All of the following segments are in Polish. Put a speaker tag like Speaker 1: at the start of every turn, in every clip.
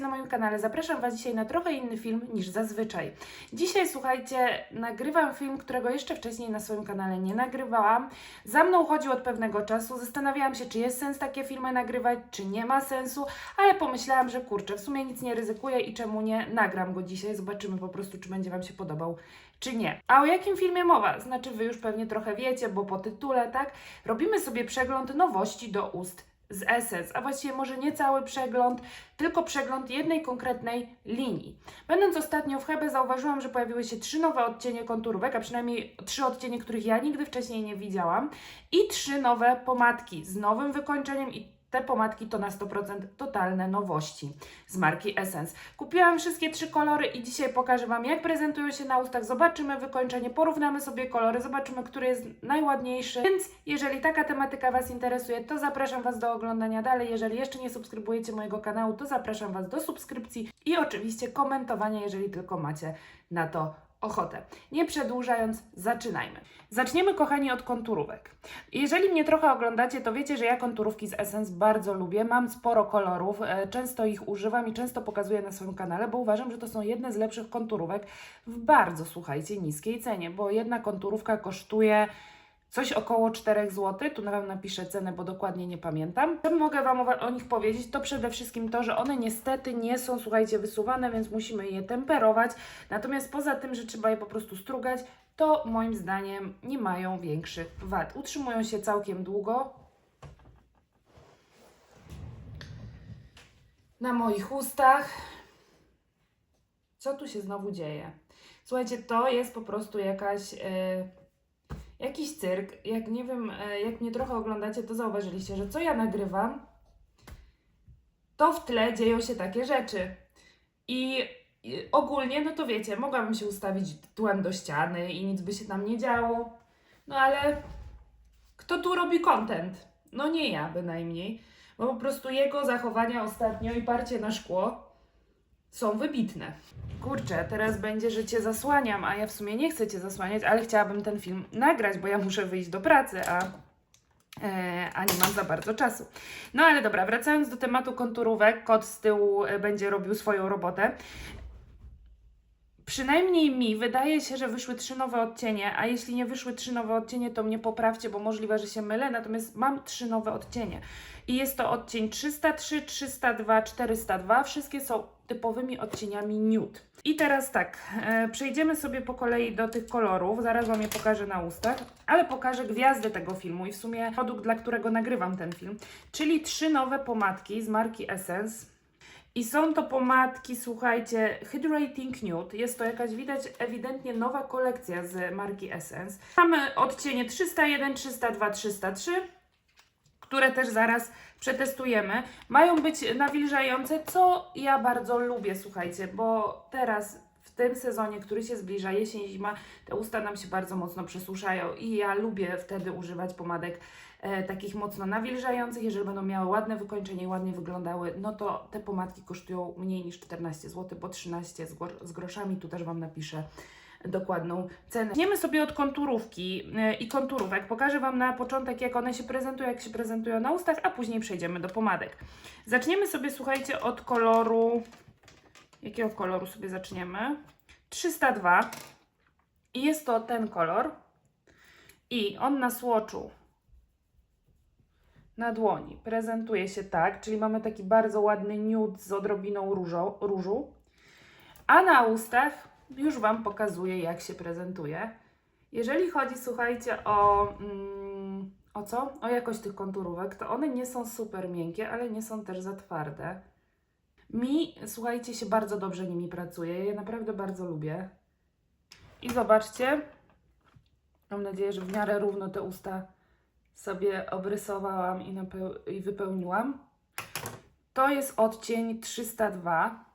Speaker 1: na moim kanale. Zapraszam Was dzisiaj na trochę inny film niż zazwyczaj. Dzisiaj, słuchajcie, nagrywam film, którego jeszcze wcześniej na swoim kanale nie nagrywałam. Za mną chodzi od pewnego czasu. Zastanawiałam się, czy jest sens takie filmy nagrywać, czy nie ma sensu, ale pomyślałam, że kurczę, w sumie nic nie ryzykuję i czemu nie, nagram go dzisiaj. Zobaczymy po prostu, czy będzie Wam się podobał, czy nie. A o jakim filmie mowa? Znaczy, Wy już pewnie trochę wiecie, bo po tytule, tak? Robimy sobie przegląd nowości do ust z Essence, a właściwie może nie cały przegląd, tylko przegląd jednej konkretnej linii. Będąc ostatnio w Hebe zauważyłam, że pojawiły się trzy nowe odcienie konturówek, a przynajmniej trzy odcienie, których ja nigdy wcześniej nie widziałam i trzy nowe pomadki z nowym wykończeniem i te pomadki to na 100% totalne nowości z marki Essence. Kupiłam wszystkie trzy kolory i dzisiaj pokażę Wam, jak prezentują się na ustach. Zobaczymy wykończenie, porównamy sobie kolory, zobaczymy, który jest najładniejszy. Więc jeżeli taka tematyka Was interesuje, to zapraszam Was do oglądania dalej. Jeżeli jeszcze nie subskrybujecie mojego kanału, to zapraszam Was do subskrypcji i oczywiście komentowania, jeżeli tylko macie na to ochotę. Nie przedłużając, zaczynajmy. Zaczniemy, kochani, od konturówek. Jeżeli mnie trochę oglądacie, to wiecie, że ja konturówki z Essence bardzo lubię. Mam sporo kolorów, e, często ich używam i często pokazuję na swoim kanale, bo uważam, że to są jedne z lepszych konturówek w bardzo, słuchajcie, niskiej cenie, bo jedna konturówka kosztuje coś około 4 zł. Tu Wam napiszę cenę, bo dokładnie nie pamiętam. Co mogę Wam o nich powiedzieć, to przede wszystkim to, że one niestety nie są, słuchajcie, wysuwane, więc musimy je temperować. Natomiast poza tym, że trzeba je po prostu strugać, to moim zdaniem nie mają większych wad. Utrzymują się całkiem długo. Na moich ustach. Co tu się znowu dzieje? Słuchajcie, to jest po prostu jakaś. Yy, jakiś cyrk. Jak nie wiem, e, jak mnie trochę oglądacie, to zauważyliście, że co ja nagrywam, to w tle dzieją się takie rzeczy. I ogólnie, no to wiecie, mogłabym się ustawić tyłem do ściany i nic by się tam nie działo. No ale kto tu robi content? No nie ja bynajmniej. Bo po prostu jego zachowania ostatnio i parcie na szkło są wybitne. Kurczę, teraz będzie, że Cię zasłaniam, a ja w sumie nie chcę Cię zasłaniać, ale chciałabym ten film nagrać, bo ja muszę wyjść do pracy, a, e, a nie mam za bardzo czasu. No ale dobra, wracając do tematu konturówek, kot z tyłu e, będzie robił swoją robotę. Przynajmniej mi wydaje się, że wyszły trzy nowe odcienie, a jeśli nie wyszły trzy nowe odcienie, to mnie poprawcie, bo możliwe, że się mylę, natomiast mam trzy nowe odcienie. I jest to odcień 303, 302, 402. Wszystkie są typowymi odcieniami nude. I teraz tak, e, przejdziemy sobie po kolei do tych kolorów. Zaraz Wam je pokażę na ustach, ale pokażę gwiazdy tego filmu i w sumie produkt, dla którego nagrywam ten film. Czyli trzy nowe pomadki z marki Essence. I są to pomadki, słuchajcie, Hydrating Nude. Jest to jakaś, widać, ewidentnie nowa kolekcja z marki Essence. Mamy odcienie 301, 302, 303 które też zaraz przetestujemy. Mają być nawilżające, co ja bardzo lubię, słuchajcie, bo teraz w tym sezonie, który się zbliża, jesień, zima, te usta nam się bardzo mocno przesuszają i ja lubię wtedy używać pomadek e, takich mocno nawilżających. Jeżeli będą miały ładne wykończenie i ładnie wyglądały, no to te pomadki kosztują mniej niż 14 zł, bo 13 z, z groszami, tu też Wam napiszę dokładną cenę. Zaczniemy sobie od konturówki e, i konturówek. Pokażę Wam na początek, jak one się prezentują, jak się prezentują na ustach, a później przejdziemy do pomadek. Zaczniemy sobie, słuchajcie, od koloru. Jakiego koloru sobie zaczniemy? 302. I jest to ten kolor. I on na słoczu na dłoni prezentuje się tak, czyli mamy taki bardzo ładny nude z odrobiną różo, różu. A na ustach już Wam pokazuję, jak się prezentuje. Jeżeli chodzi, słuchajcie, o, mm, o co? O jakość tych konturówek, to one nie są super miękkie, ale nie są też za twarde. Mi, słuchajcie, się bardzo dobrze nimi pracuje. Ja je naprawdę bardzo lubię. I zobaczcie, mam nadzieję, że w miarę równo te usta sobie obrysowałam i, i wypełniłam. To jest odcień 302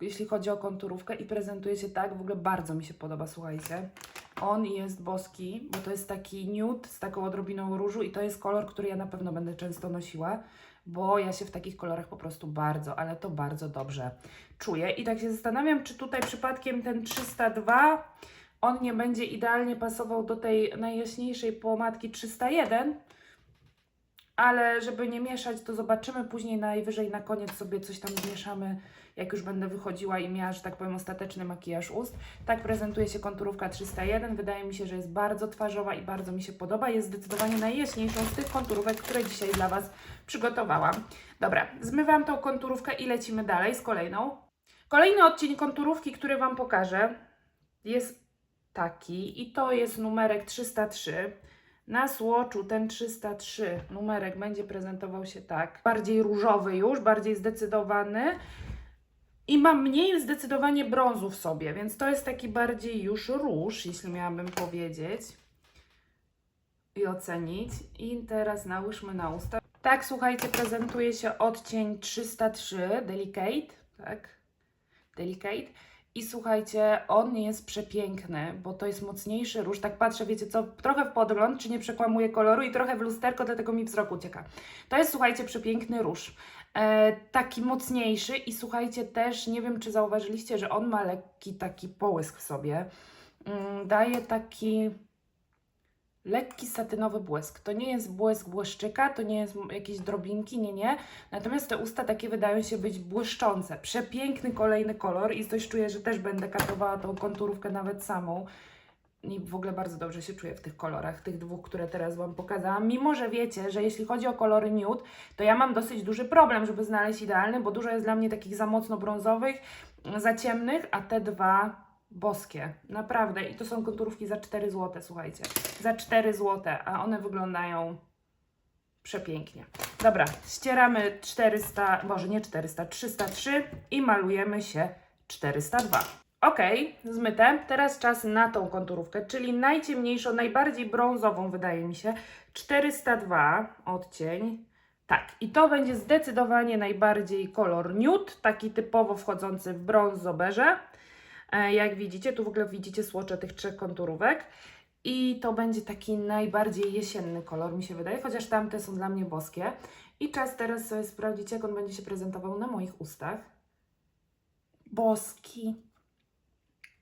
Speaker 1: jeśli chodzi o konturówkę i prezentuje się tak, w ogóle bardzo mi się podoba, słuchajcie. On jest boski, bo to jest taki nude z taką odrobiną różu i to jest kolor, który ja na pewno będę często nosiła, bo ja się w takich kolorach po prostu bardzo, ale to bardzo dobrze czuję. I tak się zastanawiam, czy tutaj przypadkiem ten 302, on nie będzie idealnie pasował do tej najjaśniejszej pomadki 301, ale żeby nie mieszać, to zobaczymy później najwyżej na koniec sobie coś tam zmieszamy, jak już będę wychodziła i miała, że tak powiem, ostateczny makijaż ust. Tak prezentuje się konturówka 301. Wydaje mi się, że jest bardzo twarzowa i bardzo mi się podoba. Jest zdecydowanie najjaśniejszą z tych konturówek, które dzisiaj dla Was przygotowałam. Dobra, zmywam tą konturówkę i lecimy dalej z kolejną. Kolejny odcień konturówki, który Wam pokażę, jest taki i to jest numerek 303. Na słoczu ten 303 numerek będzie prezentował się tak. Bardziej różowy już, bardziej zdecydowany. I mam mniej zdecydowanie brązu w sobie, więc to jest taki bardziej już róż, jeśli miałabym powiedzieć i ocenić. I teraz nałóżmy na usta. Tak, słuchajcie, prezentuje się odcień 303 Delicate, tak? Delicate. I słuchajcie, on jest przepiękny, bo to jest mocniejszy róż. Tak patrzę, wiecie co, trochę w podgląd, czy nie przekłamuję koloru i trochę w lusterko, dlatego mi wzrok ucieka. To jest, słuchajcie, przepiękny róż. E, taki mocniejszy i słuchajcie też, nie wiem czy zauważyliście, że on ma lekki taki połysk w sobie. Mm, daje taki lekki satynowy błysk. To nie jest błysk błyszczyka, to nie jest jakieś drobinki, nie, nie. Natomiast te usta takie wydają się być błyszczące. Przepiękny kolejny kolor i coś czuję, że też będę katowała tą konturówkę nawet samą. I w ogóle bardzo dobrze się czuję w tych kolorach, tych dwóch, które teraz Wam pokazałam. Mimo, że wiecie, że jeśli chodzi o kolory nude, to ja mam dosyć duży problem, żeby znaleźć idealny, bo dużo jest dla mnie takich za mocno brązowych, za ciemnych, a te dwa boskie. Naprawdę. I to są konturówki za 4 zł, słuchajcie. Za 4 zł, a one wyglądają przepięknie. Dobra, ścieramy 400, może nie 400, 303 i malujemy się 402. Ok, zmyte. Teraz czas na tą konturówkę, czyli najciemniejszą, najbardziej brązową wydaje mi się. 402 odcień. Tak, i to będzie zdecydowanie najbardziej kolor nude, taki typowo wchodzący w brązoberze. E, Jak widzicie, tu w ogóle widzicie słocze tych trzech konturówek. I to będzie taki najbardziej jesienny kolor, mi się wydaje, chociaż tamte są dla mnie boskie. I czas teraz sobie sprawdzić, jak on będzie się prezentował na moich ustach. Boski.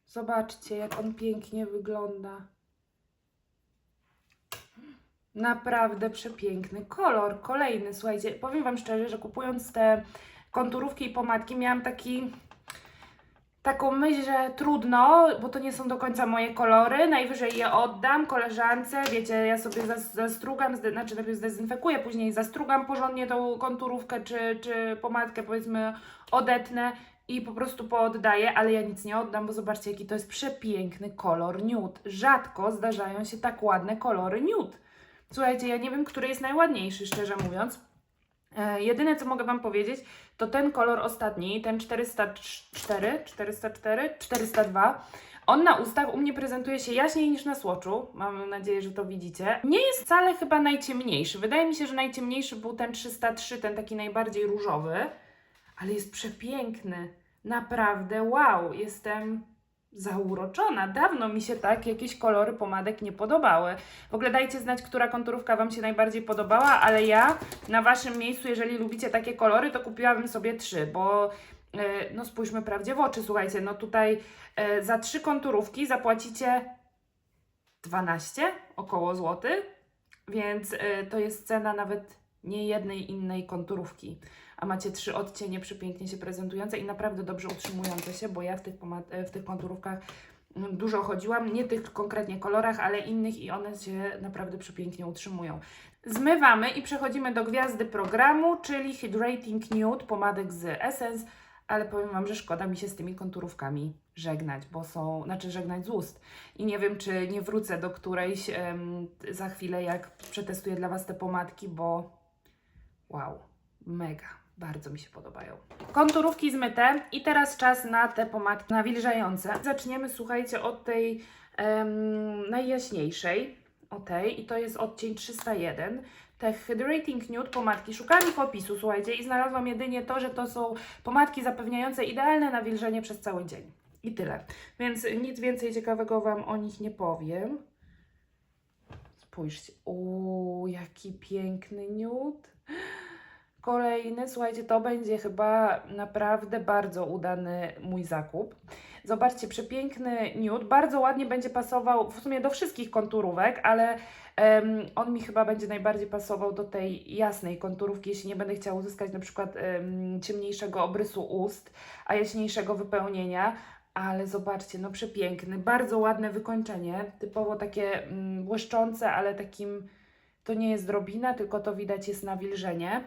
Speaker 1: Zobaczcie, jak on pięknie wygląda. Naprawdę przepiękny kolor. Kolejny, słuchajcie, powiem Wam szczerze, że kupując te konturówki i pomadki miałam taki taką myśl, że trudno, bo to nie są do końca moje kolory. Najwyżej je oddam koleżance. Wiecie, ja sobie zas- zastrugam, znaczy najpierw zdezynfekuję, później zastrugam porządnie tą konturówkę czy, czy pomadkę, powiedzmy, odetnę i po prostu pooddaję, ale ja nic nie oddam, bo zobaczcie, jaki to jest przepiękny kolor nude. Rzadko zdarzają się tak ładne kolory nude. Słuchajcie, ja nie wiem, który jest najładniejszy, szczerze mówiąc. E, jedyne, co mogę Wam powiedzieć, to ten kolor ostatni, ten 404, 404, 402. On na ustach u mnie prezentuje się jaśniej niż na słoczu. Mam nadzieję, że to widzicie. Nie jest wcale chyba najciemniejszy. Wydaje mi się, że najciemniejszy był ten 303, ten taki najbardziej różowy. Ale jest przepiękny. Naprawdę, wow, jestem zauroczona. Dawno mi się tak jakieś kolory pomadek nie podobały. W ogóle dajcie znać, która konturówka Wam się najbardziej podobała, ale ja na Waszym miejscu, jeżeli lubicie takie kolory, to kupiłabym sobie trzy, bo e, no spójrzmy prawdzie w oczy, słuchajcie, no tutaj e, za trzy konturówki zapłacicie 12 około złoty, więc e, to jest cena nawet nie jednej innej konturówki. A macie trzy odcienie przepięknie się prezentujące i naprawdę dobrze utrzymujące się, bo ja w tych, e, w tych konturówkach mm, dużo chodziłam, nie tych konkretnie kolorach, ale innych i one się naprawdę przepięknie utrzymują. Zmywamy i przechodzimy do gwiazdy programu, czyli Hydrating Nude, pomadek z Essence, ale powiem Wam, że szkoda mi się z tymi konturówkami żegnać, bo są, znaczy żegnać z ust. I nie wiem, czy nie wrócę do którejś em, za chwilę, jak przetestuję dla Was te pomadki, bo wow, mega. Bardzo mi się podobają. Konturówki zmyte i teraz czas na te pomadki nawilżające. Zaczniemy, słuchajcie, od tej em, najjaśniejszej, o tej i to jest odcień 301. Te Hydrating Nude pomadki. Szukałam ich opisu, słuchajcie, i znalazłam jedynie to, że to są pomadki zapewniające idealne nawilżenie przez cały dzień. I tyle. Więc nic więcej ciekawego Wam o nich nie powiem. Spójrzcie. Uuu, jaki piękny nude. Kolejny, słuchajcie, to będzie chyba naprawdę bardzo udany mój zakup. Zobaczcie, przepiękny nude, bardzo ładnie będzie pasował w sumie do wszystkich konturówek, ale em, on mi chyba będzie najbardziej pasował do tej jasnej konturówki, jeśli nie będę chciała uzyskać na przykład em, ciemniejszego obrysu ust, a jaśniejszego wypełnienia. Ale zobaczcie, no przepiękny, bardzo ładne wykończenie, typowo takie mm, błyszczące, ale takim, to nie jest drobina, tylko to widać jest nawilżenie.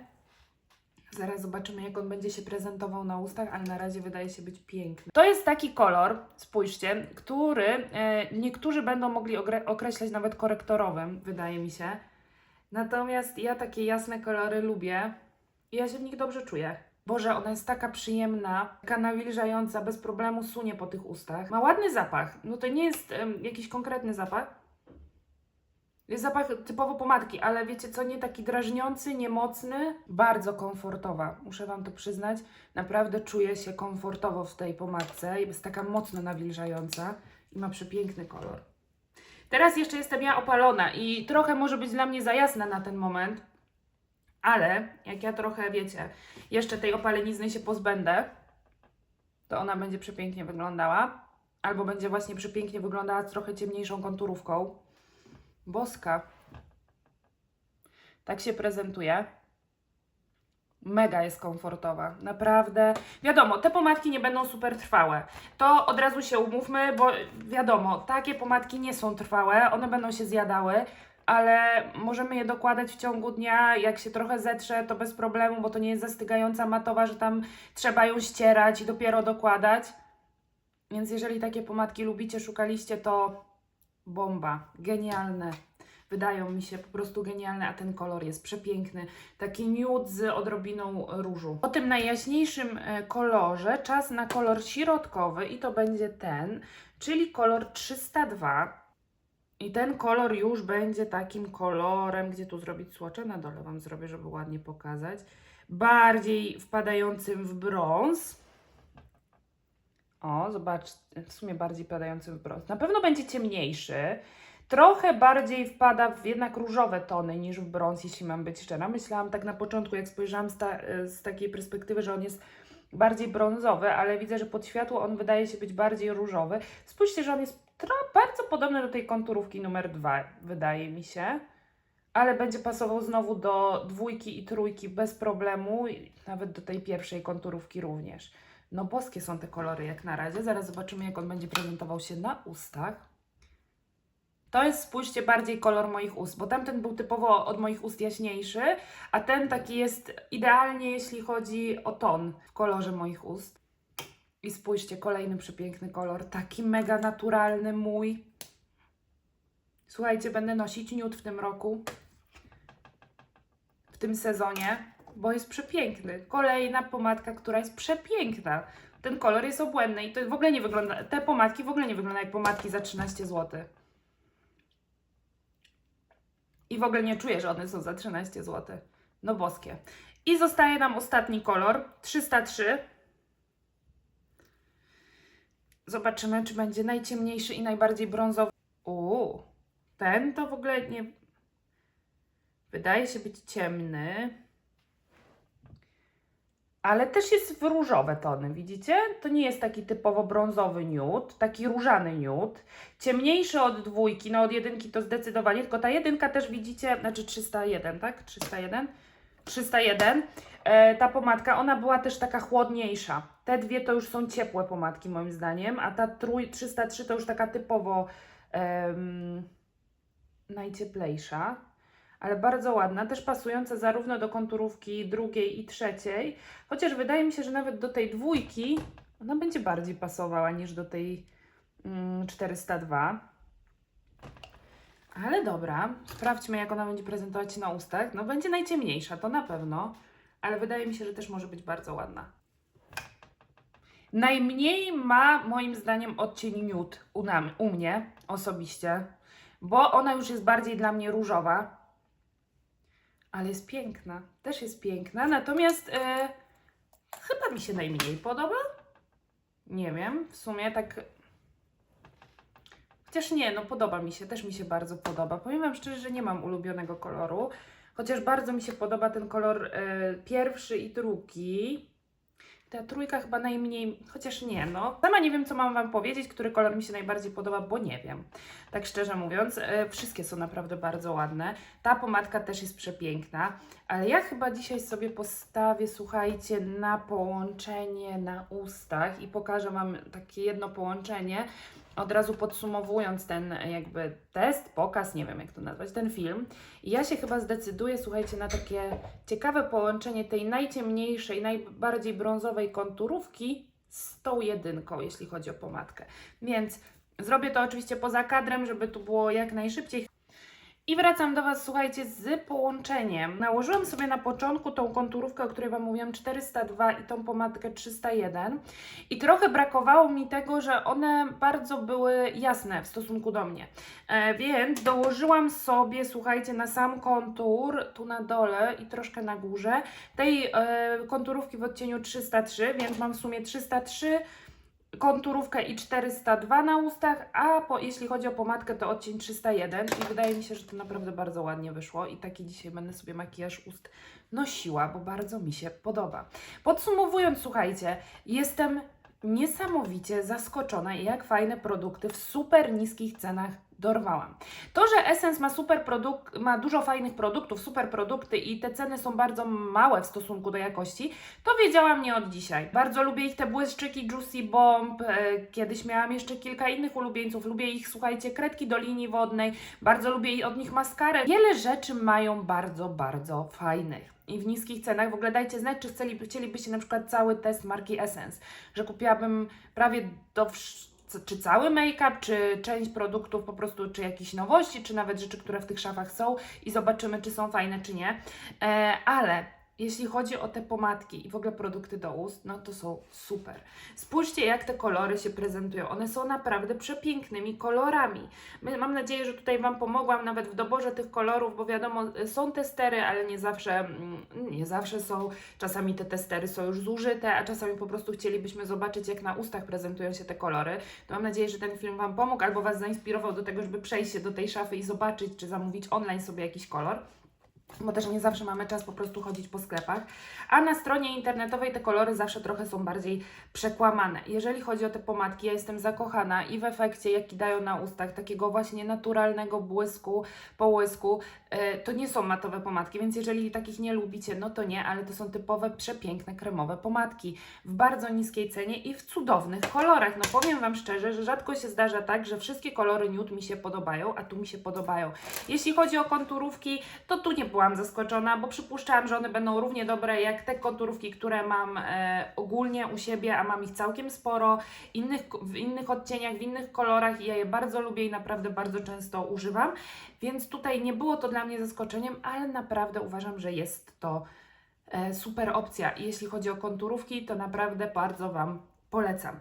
Speaker 1: Zaraz zobaczymy, jak on będzie się prezentował na ustach, ale na razie wydaje się być piękny. To jest taki kolor, spójrzcie, który e, niektórzy będą mogli określać nawet korektorowym, wydaje mi się. Natomiast ja takie jasne kolory lubię i ja się w nich dobrze czuję. Boże, ona jest taka przyjemna, taka nawilżająca, bez problemu sunie po tych ustach. Ma ładny zapach. No to nie jest jakiś konkretny zapach, jest zapach typowo pomadki, ale wiecie co, nie taki drażniący, niemocny, bardzo komfortowa, muszę Wam to przyznać. Naprawdę czuję się komfortowo w tej pomadce, jest taka mocno nawilżająca i ma przepiękny kolor. Teraz jeszcze jestem ja opalona i trochę może być dla mnie za jasna na ten moment, ale jak ja trochę, wiecie, jeszcze tej opalenizny się pozbędę, to ona będzie przepięknie wyglądała. Albo będzie właśnie przepięknie wyglądała z trochę ciemniejszą konturówką. Boska. Tak się prezentuje. Mega jest komfortowa, naprawdę. Wiadomo, te pomadki nie będą super trwałe. To od razu się umówmy, bo wiadomo, takie pomadki nie są trwałe, one będą się zjadały, ale możemy je dokładać w ciągu dnia. Jak się trochę zetrze, to bez problemu, bo to nie jest zastygająca matowa, że tam trzeba ją ścierać i dopiero dokładać. Więc jeżeli takie pomadki lubicie, szukaliście, to bomba, genialne. Wydają mi się po prostu genialne, a ten kolor jest przepiękny. Taki nude z odrobiną różu. Po tym najjaśniejszym e, kolorze czas na kolor środkowy i to będzie ten, czyli kolor 302. I ten kolor już będzie takim kolorem, gdzie tu zrobić słocze, na dole Wam zrobię, żeby ładnie pokazać. Bardziej wpadającym w brąz. O, zobacz, w sumie bardziej padający w brąz. Na pewno będzie ciemniejszy. Trochę bardziej wpada w jednak różowe tony niż w brąz, jeśli mam być szczera. Myślałam tak na początku, jak spojrzałam z, ta, z takiej perspektywy, że on jest bardziej brązowy, ale widzę, że pod światło on wydaje się być bardziej różowy. Spójrzcie, że on jest bardzo podobny do tej konturówki numer dwa, wydaje mi się. Ale będzie pasował znowu do dwójki i trójki bez problemu, nawet do tej pierwszej konturówki również. No boskie są te kolory jak na razie. Zaraz zobaczymy, jak on będzie prezentował się na ustach. To jest, spójrzcie, bardziej kolor moich ust, bo tamten był typowo od moich ust jaśniejszy, a ten taki jest idealnie, jeśli chodzi o ton w kolorze moich ust. I spójrzcie, kolejny przepiękny kolor, taki mega naturalny mój. Słuchajcie, będę nosić nude w tym roku, w tym sezonie, bo jest przepiękny. Kolejna pomadka, która jest przepiękna. Ten kolor jest obłędny i to w ogóle nie wygląda, te pomadki w ogóle nie wyglądają jak pomadki za 13 zł. I w ogóle nie czuję, że one są za 13 zł. No boskie. I zostaje nam ostatni kolor, 303. Zobaczymy, czy będzie najciemniejszy i najbardziej brązowy. Uuu, ten to w ogóle nie... Wydaje się być ciemny. Ale też jest w różowe tony, widzicie? To nie jest taki typowo brązowy nude, taki różany nude. Ciemniejszy od dwójki, no od jedynki to zdecydowanie, tylko ta jedynka też widzicie, znaczy 301, tak? 301? 301. E, ta pomadka, ona była też taka chłodniejsza. Te dwie to już są ciepłe pomadki moim zdaniem, a ta trój, 303 to już taka typowo em, najcieplejsza ale bardzo ładna, też pasująca zarówno do konturówki drugiej i trzeciej, chociaż wydaje mi się, że nawet do tej dwójki ona będzie bardziej pasowała niż do tej mm, 402. Ale dobra, sprawdźmy jak ona będzie prezentować się na ustach. No będzie najciemniejsza, to na pewno, ale wydaje mi się, że też może być bardzo ładna. Najmniej ma moim zdaniem odcień nude u, nam, u mnie osobiście, bo ona już jest bardziej dla mnie różowa ale jest piękna. Też jest piękna, natomiast e, chyba mi się najmniej podoba. Nie wiem, w sumie tak. Chociaż nie, no podoba mi się, też mi się bardzo podoba. Powiem Wam szczerze, że nie mam ulubionego koloru, Chociaż bardzo mi się podoba ten kolor e, pierwszy i drugi. Ta trójka chyba najmniej, chociaż nie, no. Sama nie wiem, co mam Wam powiedzieć, który kolor mi się najbardziej podoba, bo nie wiem. Tak szczerze mówiąc, e, wszystkie są naprawdę bardzo ładne. Ta pomadka też jest przepiękna, ale ja chyba dzisiaj sobie postawię, słuchajcie, na połączenie na ustach i pokażę Wam takie jedno połączenie. Od razu podsumowując ten e, jakby test, pokaz, nie wiem jak to nazwać, ten film. Ja się chyba zdecyduję, słuchajcie, na takie ciekawe połączenie tej najciemniejszej, najbardziej brązowej konturówki z tą jedynką, jeśli chodzi o pomadkę. Więc zrobię to oczywiście poza kadrem, żeby tu było jak najszybciej. I wracam do Was, słuchajcie, z połączeniem. Nałożyłam sobie na początku tą konturówkę, o której Wam mówiłam, 402 i tą pomadkę 301. I trochę brakowało mi tego, że one bardzo były jasne w stosunku do mnie. E, więc dołożyłam sobie, słuchajcie, na sam kontur, tu na dole i troszkę na górze, tej e, konturówki w odcieniu 303, więc mam w sumie 303 konturówkę i 402 na ustach, a po, jeśli chodzi o pomadkę, to odcień 301 i wydaje mi się, że to naprawdę bardzo ładnie wyszło i taki dzisiaj będę sobie makijaż ust nosiła, bo bardzo mi się podoba. Podsumowując, słuchajcie, jestem niesamowicie zaskoczona, jak fajne produkty w super niskich cenach dorwałam. To, że Essence ma super produkt, ma dużo fajnych produktów, super produkty i te ceny są bardzo małe w stosunku do jakości, to wiedziałam nie od dzisiaj. Bardzo lubię ich te błyszczyki Juicy Bomb, e, kiedyś miałam jeszcze kilka innych ulubieńców, lubię ich, słuchajcie, kredki do linii wodnej, bardzo lubię od nich maskarę. Wiele rzeczy mają bardzo, bardzo fajnych i w niskich cenach. W ogóle dajcie znać, czy chcieli, chcielibyście na przykład cały test marki Essence, że kupiłabym prawie do czy cały make-up, czy część produktów po prostu, czy jakieś nowości, czy nawet rzeczy, które w tych szafach są i zobaczymy, czy są fajne, czy nie. E, ale jeśli chodzi o te pomadki i w ogóle produkty do ust, no to są super. Spójrzcie, jak te kolory się prezentują. One są naprawdę przepięknymi kolorami. Mam nadzieję, że tutaj Wam pomogłam nawet w doborze tych kolorów, bo wiadomo, są testery, ale nie zawsze, mm, nie zawsze są. Czasami te testery są już zużyte, a czasami po prostu chcielibyśmy zobaczyć, jak na ustach prezentują się te kolory. To mam nadzieję, że ten film Wam pomógł albo Was zainspirował do tego, żeby przejść się do tej szafy i zobaczyć, czy zamówić online sobie jakiś kolor bo też nie zawsze mamy czas po prostu chodzić po sklepach. A na stronie internetowej te kolory zawsze trochę są bardziej przekłamane. Jeżeli chodzi o te pomadki, ja jestem zakochana i w efekcie, jaki dają na ustach, takiego właśnie naturalnego błysku, połysku. E, to nie są matowe pomadki, więc jeżeli takich nie lubicie, no to nie, ale to są typowe, przepiękne, kremowe pomadki w bardzo niskiej cenie i w cudownych kolorach. No powiem Wam szczerze, że rzadko się zdarza tak, że wszystkie kolory nude mi się podobają, a tu mi się podobają. Jeśli chodzi o konturówki, to tu nie byłam zaskoczona, bo przypuszczałam, że one będą równie dobre jak te konturówki, które mam e, ogólnie u siebie, a mam ich całkiem sporo, innych, w innych odcieniach, w innych kolorach i ja je bardzo lubię i naprawdę bardzo często używam, więc tutaj nie było to dla mnie zaskoczeniem, ale naprawdę uważam, że jest to e, super opcja. I jeśli chodzi o konturówki, to naprawdę bardzo Wam polecam.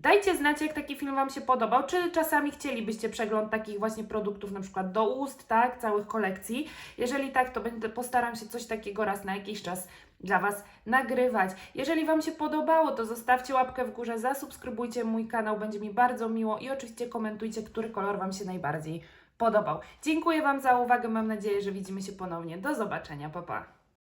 Speaker 1: Dajcie znać, jak taki film Wam się podobał, czy czasami chcielibyście przegląd takich właśnie produktów, na przykład do ust, tak, całych kolekcji. Jeżeli tak, to będę, postaram się coś takiego raz na jakiś czas dla Was nagrywać. Jeżeli Wam się podobało, to zostawcie łapkę w górze, zasubskrybujcie mój kanał, będzie mi bardzo miło i oczywiście komentujcie, który kolor Wam się najbardziej podobał. Dziękuję Wam za uwagę, mam nadzieję, że widzimy się ponownie. Do zobaczenia, pa pa!